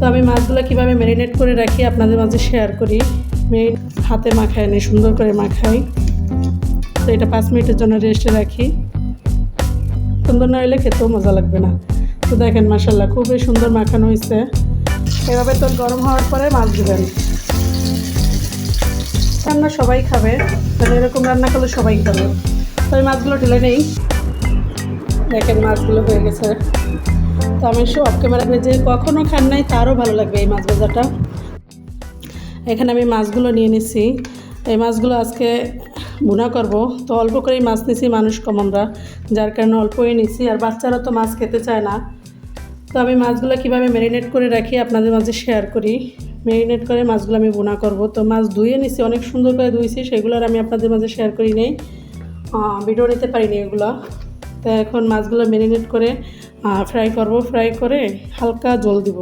তো আমি মাছগুলো কীভাবে ম্যারিনেট করে রাখি আপনাদের মাঝে শেয়ার করি। মেরিন হাতে মাখায় নিই সুন্দর করে মাখাই। তো এটা পাঁচ মিনিটের জন্য রেস্টে রাখি। সুন্দর না হলে খেতেও মজা লাগবে না। তো দেখেন মাসাল্লাহ খুবই সুন্দর মাখানো হয়েছে। এভাবে তো গরম হওয়ার পরে মাছ দেবেন। রান্না সবাই খাবে, তাহলে এরকম রান্না করলে সবাই খাবে। তো মাছগুলো ঢেলে নেই। দেখেন মাছগুলো হয়ে গেছে। তো আমি সব ক্যামেরা যে কখনও খান নাই, তারও ভালো লাগবে এই মাছ ভাজাটা। এখানে আমি মাছগুলো নিয়ে নিছি। এই মাছগুলো আজকে ভুনা করব। তো অল্প করেই মাছ নিছি, মানুষ কম আমরা, যার কারণে অল্পই নিছি। আর বাচ্চারা তো মাছ খেতে চায় না। তো আমি মাছগুলো কীভাবে ম্যারিনেট করে রাখি আপনাদের মাঝে শেয়ার করি। ম্যারিনেট করে মাছগুলো আমি বোনা করব। তো মাছ ধুয়ে নিছি, অনেক সুন্দর করে ধুয়েছি সেগুলো আর আমি আপনাদের মাঝে শেয়ার করি নেই। ভিডিও নিতে পারিনি এগুলো। তো এখন মাছগুলো ম্যারিনেট করে ফ্রাই করব। ফ্রাই করে হালকা জল দিব।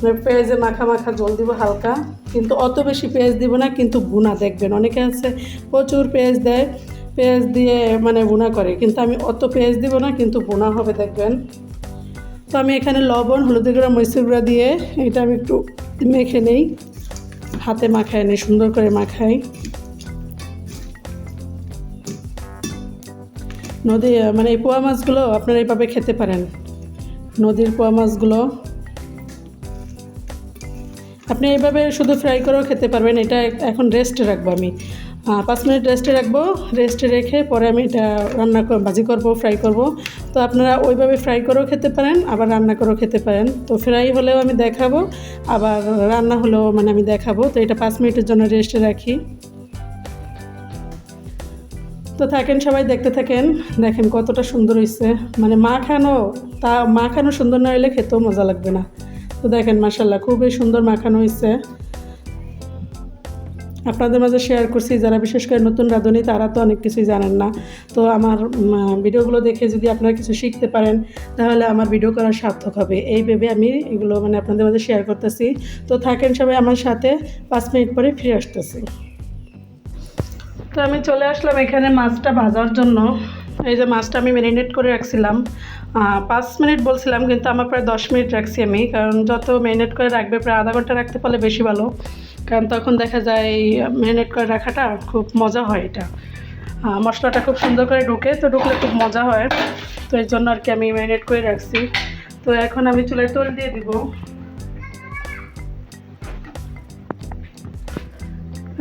মানে পেঁয়াজে মাখা মাখা জল দিব হালকা। কিন্তু অত বেশি পেঁয়াজ দিব না, কিন্তু বুনা দেখবেন। অনেকে আছে, প্রচুর পেঁয়াজ দেয়, পেঁয়াজ দিয়ে মানে বুনা করে। কিন্তু আমি অত পেঁয়াজ দিব না, কিন্তু বোনা হবে দেখবেন। তো আমি এখানে লবণ, হলুদের গুঁড়া, মরিচের গুঁড়া দিয়ে এটা আমি একটু মেখে নেই। হাতে মাখায় নেই, সুন্দর করে মাখাই নদী মানে এই পোয়া মাছগুলো আপনারা এইভাবে খেতে পারেন। নদীর পোয়া মাছগুলো আপনি এইভাবে শুধু ফ্রাই করেও খেতে পারবেন। এটা এখন রেস্টে রাখব আমি। পাঁচ মিনিট রেস্টে রাখব। রেস্টে রেখে পরে আমি এটা রান্না ভাজি করব ফ্রাই করব। তো আপনারা ওইভাবে ফ্রাই করেও খেতে পারেন, আবার রান্না করেও খেতে পারেন। তো ফ্রাই হলেও আমি দেখাবো, আবার রান্না হলেও মানে আমি দেখাবো। তো এটা পাঁচ মিনিটের জন্য রেস্টে রাখি। তো থাকেন, সবাই দেখতে থাকেন। দেখেন কতটা সুন্দর হয়েছে মানে মা খানো তা মা খানো সুন্দর না হলে খেতেও মজা লাগবে না। তো দেখেন মাসাল্লাহ খুবই সুন্দর মাখানো হয়েছে আপনাদের মাঝে শেয়ার করছি, যারা বিশেষ করে নতুন রাঁধুনি, তারা তো অনেক কিছুই জানেন না। তো আমার ভিডিওগুলো দেখে যদি আপনারা কিছু শিখতে পারেন, তাহলে আমার ভিডিও করার সার্থক হবে। এই ভেবে আমি এগুলো মানে আপনাদের মাঝে শেয়ার করতেছি। তো থাকেন সবাই আমার সাথে, পাঁচ মিনিট পরে ফিরে আসতেছি। তো আমি চলে আসলাম এখানে মাছটা ভাজার জন্য। এই যে মাছটা আমি ম্যারিনেট করে রাখছিলাম। পাঁচ মিনিট বলছিলাম, কিন্তু আমার প্রায় দশ মিনিট রাখছি আমি। কারণ যত ম্যারিনেট করে রাখবে, প্রায় আধা ঘণ্টা রাখতে পারলে বেশি ভালো। কারণ তখন দেখা যায় ম্যারিনেট করে রাখাটা খুব মজা হয় এটা। মশলাটা খুব সুন্দর করে ঢুকে, তো ঢুকলে খুব মজা হয়। তো এর জন্য আর কি আমি ম্যারিনেট করে রাখছি। তো এখন আমি চুলায় তোল দিয়ে দিব।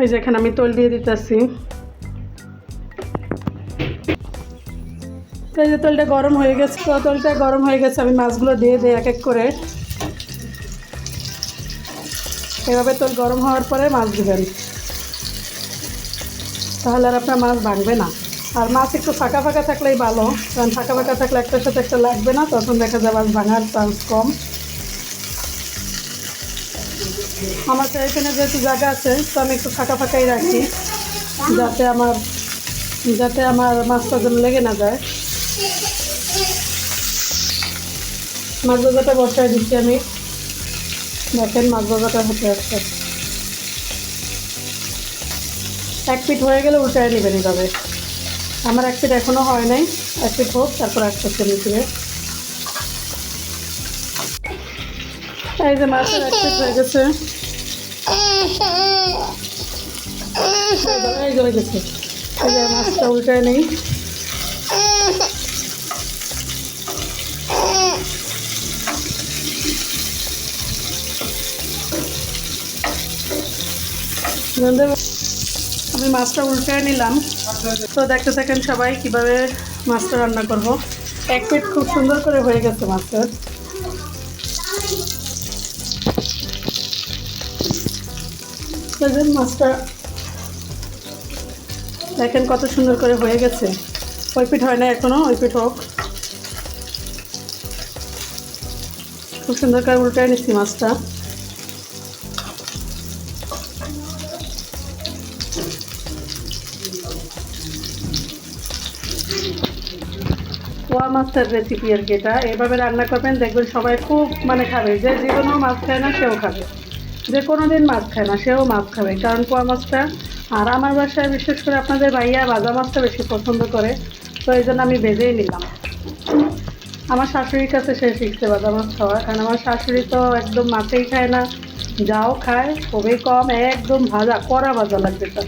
এই যে এখানে আমি তোল দিয়ে দিতেছি। তো এই যে তেলটা গরম হয়ে গেছে, তো তেলটা গরম হয়ে গেছে, আমি মাছগুলো দিয়ে দিই এক এক করে। এভাবে তেল গরম হওয়ার পরে মাছ দেবেন। তাহলে আর আপনার মাছ ভাঙবে না। আর মাছ একটু ফাঁকা ফাঁকা থাকলেই ভালো, কারণ ফাঁকা ফাঁকা থাকলে একটার সাথে একটা লাগবে না, তখন দেখা যায় মাছ ভাঙার চান্স কম। আমার এখানে যেহেতু জায়গা আছে, তো আমি একটু ফাঁকা ফাঁকাই রাখি, যাতে আমার যাতে আমার মাছটা যেন লেগে না যায়। মাছ ভাজাটা বসায় দিচ্ছি আমি। দেখেন মাছ ভাজাটা হতে আসছে। এক পিঠ হয়ে গেলে উল্টায় নেবেন এভাবে। আমার এক পিঠ এখনও হয় নাই। এক পিঠ হোক, তারপর আসতেছে নিচে। এই যে মাছের এক পিঠ হয়ে গেছে। এই যে- গেছে এই যে মাছটা উল্টায় নেই। আমি মাছটা উল্টে নিলাম। তো দেখতে থাকেন সবাই কীভাবে মাছটা রান্না করব। এক পিঠ খুব সুন্দর করে হয়ে গেছে মাছের মাছটা। দেখেন কত সুন্দর করে হয়ে গেছে। ওই পিঠ হয় না এখনও, ওই পিঠ হোক। খুব সুন্দর করে উল্টে নিচ্ছি মাছটা। পোয়া মাছের রেসিপি আর কি এটা। এভাবে রান্না করবেন, দেখবেন সবাই খুব মানে খাবে। যে কোনো মাছ খায় না, সেও খাবে। যে কোনো দিন মাছ খায় না, সেও মাছ খাবে। কারণ পোয়া মাছটা, আর আমার বাসায় বিশেষ করে আপনাদের ভাইয়া ভাজা মাছটা বেশি পছন্দ করে, তো এই জন্য আমি ভেজেই নিলাম। আমার শাশুড়ির কাছে সে শিখছে বাদা মাছ খাওয়া। কারণ আমার শাশুড়ি তো একদম মাছেই খায় না। যাও, খায় খুবই কম, একদম ভাজা, কড়া ভাজা লাগবে তার।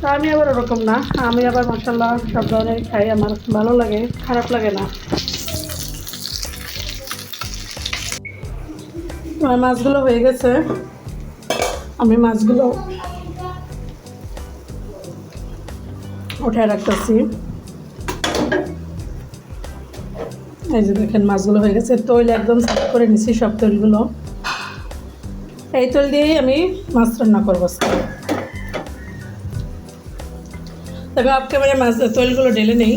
তো আমি আবার ওরকম না, আমি আবার মশলা সব ধরনের খাই, আমার ভালো লাগে, খারাপ লাগে না। আমার মাছগুলো হয়ে গেছে। আমি মাছগুলো উঠে রাখতেছি। এই যে দেখেন, মাছগুলো হয়ে গেছে, তৈল একদম সাফ করে নিছি সব তৈলগুলো। এই তৈল দিয়েই আমি মাছ রান্না করব। তবে আপ মাছ, তৈলগুলো ঢেলে নেই।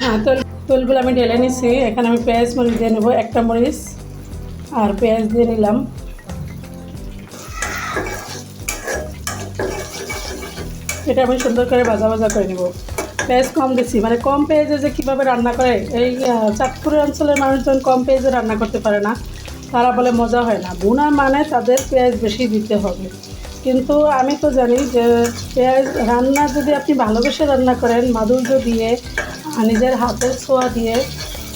হ্যাঁ তৈল, তৈলগুলো আমি ঢেলে নিছি। এখানে আমি পেঁয়াজ মরিচ দিয়ে নেব, একটা মরিচ, আর পেঁয়াজ দিয়ে নিলাম। এটা আমি সুন্দর করে ভাজা ভাজা করে নেব। পেঁয়াজ কম দিচ্ছি মানে কম পেঁয়াজে যে কীভাবে রান্না করে, এই চাঁদপুরের অঞ্চলের মানুষজন কম পেঁয়াজে রান্না করতে পারে না। তারা বলে মজা হয় না। বোনা মানে তাদের পেঁয়াজ বেশি দিতে হবে। কিন্তু আমি তো জানি যে পেঁয়াজ রান্না যদি আপনি ভালোবেসে রান্না করেন, মাধুর্য দিয়ে, নিজের হাতের ছোঁয়া দিয়ে,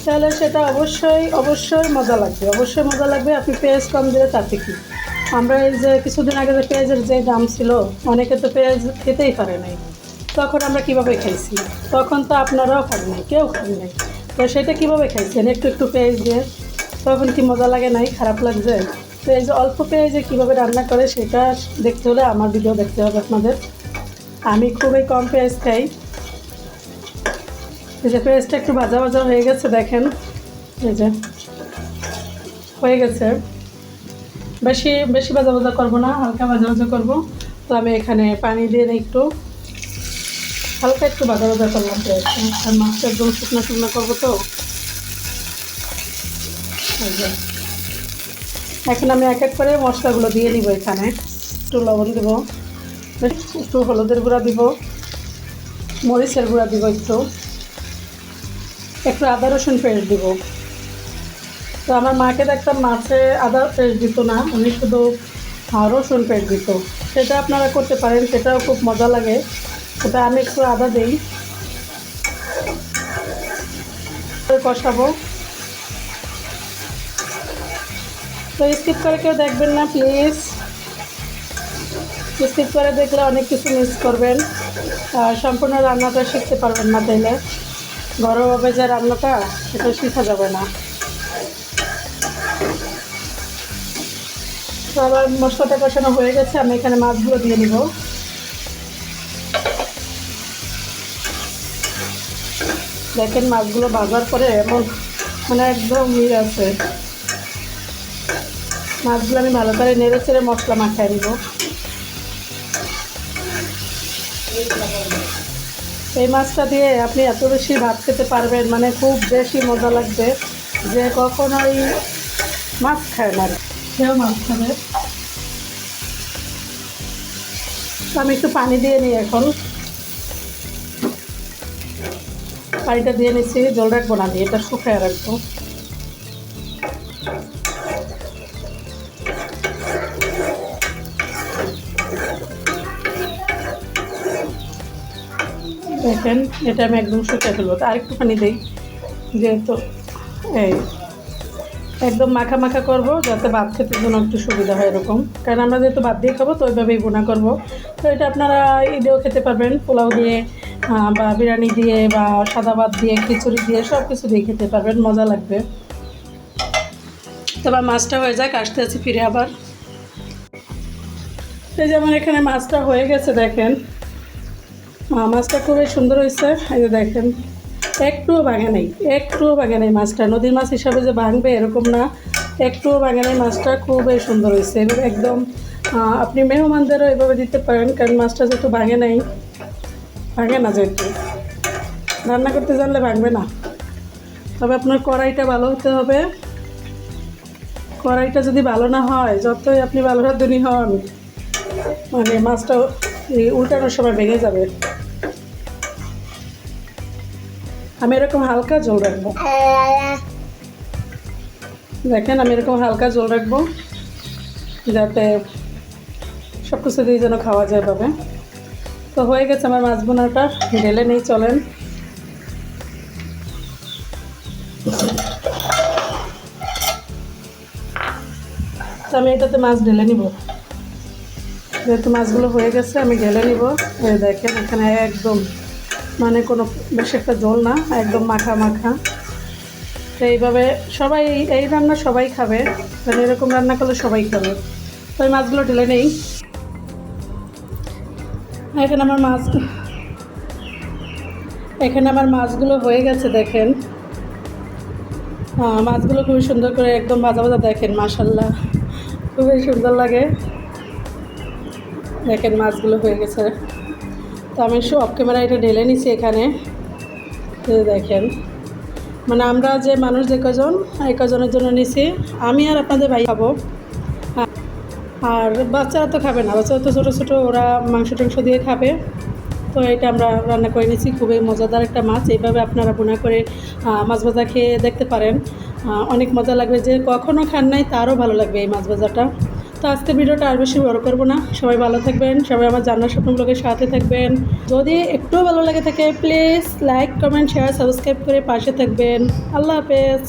তাহলে সেটা অবশ্যই অবশ্যই মজা লাগবে। অবশ্যই মজা লাগবে। আপনি পেঁয়াজ কম দিলে তাতে কি? আমরা এই যে কিছুদিন আগে যে পেঁয়াজের যে দাম ছিল, অনেকে তো পেঁয়াজ খেতেই পারে নাই। তখন আমরা কীভাবে খাইছি? তখন তো আপনারাও খান নাই, কেউ খান নাই। তো সেটা কীভাবে খাইছেন? একটু একটু পেঁয়াজ দিয়ে? তখন কি মজা লাগে নাই, খারাপ লাগছে। তো এই যে অল্প পেঁয়াজে কীভাবে রান্না করে সেটা দেখতে হলে আমার ভিডিও দেখতে হবে আপনাদের। আমি খুবই কম পেঁয়াজ খাই। এই যে পেঁয়াজটা একটু ভাজা ভাজা হয়ে গেছে, দেখেন। এই যে হয়ে গেছে। বেশি বেশি ভাজা ভাজা করব না, হালকা ভাজা ভাজা করব। তো আমি এখানে পানি দিয়ে একটু, হালকা একটু ভাজা ভাজা করলাম পেঁয়াজটা। আর মাছটা একদম শুকনো শুকনো করব তো। এখন আমি এক এক করে মশলাগুলো দিয়ে দিব এখানে। একটু লবণ দিব। একটু হলুদের গুঁড়া দিব। মরিচের গুঁড়া দিব একটু। একটু আদা রসুন পেস্ট দিব। তো আমার মাকে দেখতাম মাছে আদা পেস্ট দিত না, উনি শুধু রসুন পেস্ট দিত। সেটা আপনারা করতে পারেন, সেটাও খুব মজা লাগে। ওটা আমি একটু আদা দিই। কষাবো। তো স্কিপ করে কেউ দেখবেন না প্লিজ স্কিপ করে দেখলে অনেক কিছু মিস করবেন। সম্পূর্ণ রান্নাটা শিখতে পারবেন না তাইলে। ঘরোয়াভাবে যে রান্নাটা, সেটা শেখা যাবে না। তো আবার মশলাটা কষানো হয়ে গেছে, আমি এখানে মাছগুলো দিয়ে নিব দেখেন মাছগুলো ভাজার পরে এমন মানে একদম ইয়ে আছে। মাছগুলো আমি ভালো করে নেড়ে চেড়ে মশলা মাখায় নিব। এই মাছটা দিয়ে আপনি এত বেশি ভাত খেতে পারবেন মানে খুব বেশি মজা লাগবে যে কখনোই মাছ খায় না। সেও মাছ খাবে? আমি একটু পানি দিয়ে নিই এখন। পানিটা দিয়ে নিচ্ছি, জল রাখব না দিয়ে এটা শুকায় রাখব। দেখেন, এটা আমি একদম শুকিয়ে ফেলব। তো আরেকটু পানি দিই, যেহেতু এই একদম মাখা মাখা করব, যাতে ভাত খেতে জন্য একটু সুবিধা হয় এরকম। কারণ আমরা যেহেতু ভাত দিয়ে খাব, তো ওইভাবেই বোনা করব। তো এটা আপনারা ঈদেও খেতে পারবেন, পোলাও দিয়ে বা বিরিয়ানি দিয়ে, বা সাদা ভাত দিয়ে, খিচুড়ি দিয়ে সব কিছু দিয়ে খেতে পারবেন, মজা লাগবে। তারপর মাছটা হয়ে যাক, আসতে আছি ফিরে আবার। এই যে আমার এখানে মাছটা হয়ে গেছে, দেখেন। মাছটা খুবই সুন্দর হয়েছে। এই যে দেখেন, একটুও ভাঙে নেই, একটুও ভাঙে নেই মাছটা। নদীর মাছ হিসাবে যে ভাঙবে এরকম না, একটুও ভাঙে নেই মাছটা, খুবই সুন্দর হয়েছে। এভাবে একদম আপনি মেহমানদেরও এভাবে দিতে পারেন, কারণ মাছটা যেহেতু ভাঙে নেই, ভাঙে না যেহেতু। রান্না করতে জানলে ভাঙবে না। তবে আপনার কড়াইটা ভালো হতে হবে। কড়াইটা যদি ভালো না হয়, যতই আপনি ভালো রাঁধুনি হন মানে মাছটা উল্টানোর সময় ভেঙে যাবে। আমি এরকম হালকা জল রাখব। দেখেন, আমি এরকম হালকা জল রাখব যাতে সব কিছু দিয়ে যেন খাওয়া যায় পাবে তো হয়ে গেছে আমার মাছ বোনাটা ঢেলে নেই, চলেন। আমি এটাতে মাছ ঢেলে নিব। যেহেতু মাছগুলো হয়ে গেছে, আমি ঢেলে নিব। দেখেন, এখানে একদম মানে কোনো বেশি একটা জল না, একদম মাখা মাখা। তো এইভাবে সবাই, এই রান্না সবাই খাবে মানে এরকম রান্না করলে সবাই খাবে। তো এই মাছগুলো ঢেলে নেই। এখানে আমার মাছ, এখানে আমার মাছগুলো হয়ে গেছে, দেখেন। মাছগুলো খুবই সুন্দর করে একদম ভাজা ভাজা, দেখেন মাশাল্লাহ খুবই সুন্দর লাগে। দেখেন, মাছগুলো হয়ে গেছে। তো আমি সব অফ ক্যামেরা এটা ঢেলে নিছি এখানে। দেখেন। মানে আমরা যে মানুষ যে কজন, এই কজনের জন্য নিছি। আমি আর আপনাদের ভাই খাব। আর বাচ্চারা তো খাবে না, বাচ্চারা তো ছোটো ছোটো, ওরা মাংস টাংস দিয়ে খাবে। তো এটা আমরা রান্না করে নিয়েছি খুবই মজাদার একটা মাছ। এইভাবে আপনারা বোনা করে মাছ ভাজা খেয়ে দেখতে পারেন। অনেক মজা লাগবে। যে কখনও খান নাই, তারও ভালো লাগবে এই মাছ ভাজাটা। তো আজকে ভিডিওটা আর বেশি বড় করব না। সবাই ভালো থাকবেন, সবাই আমার জানার ব্লগের সাথে থাকবেন। যদি একটু ভালো লাগে থাকে please like comment share subscribe করে পাশে থাকবেন। আল্লাহ হাফেজ।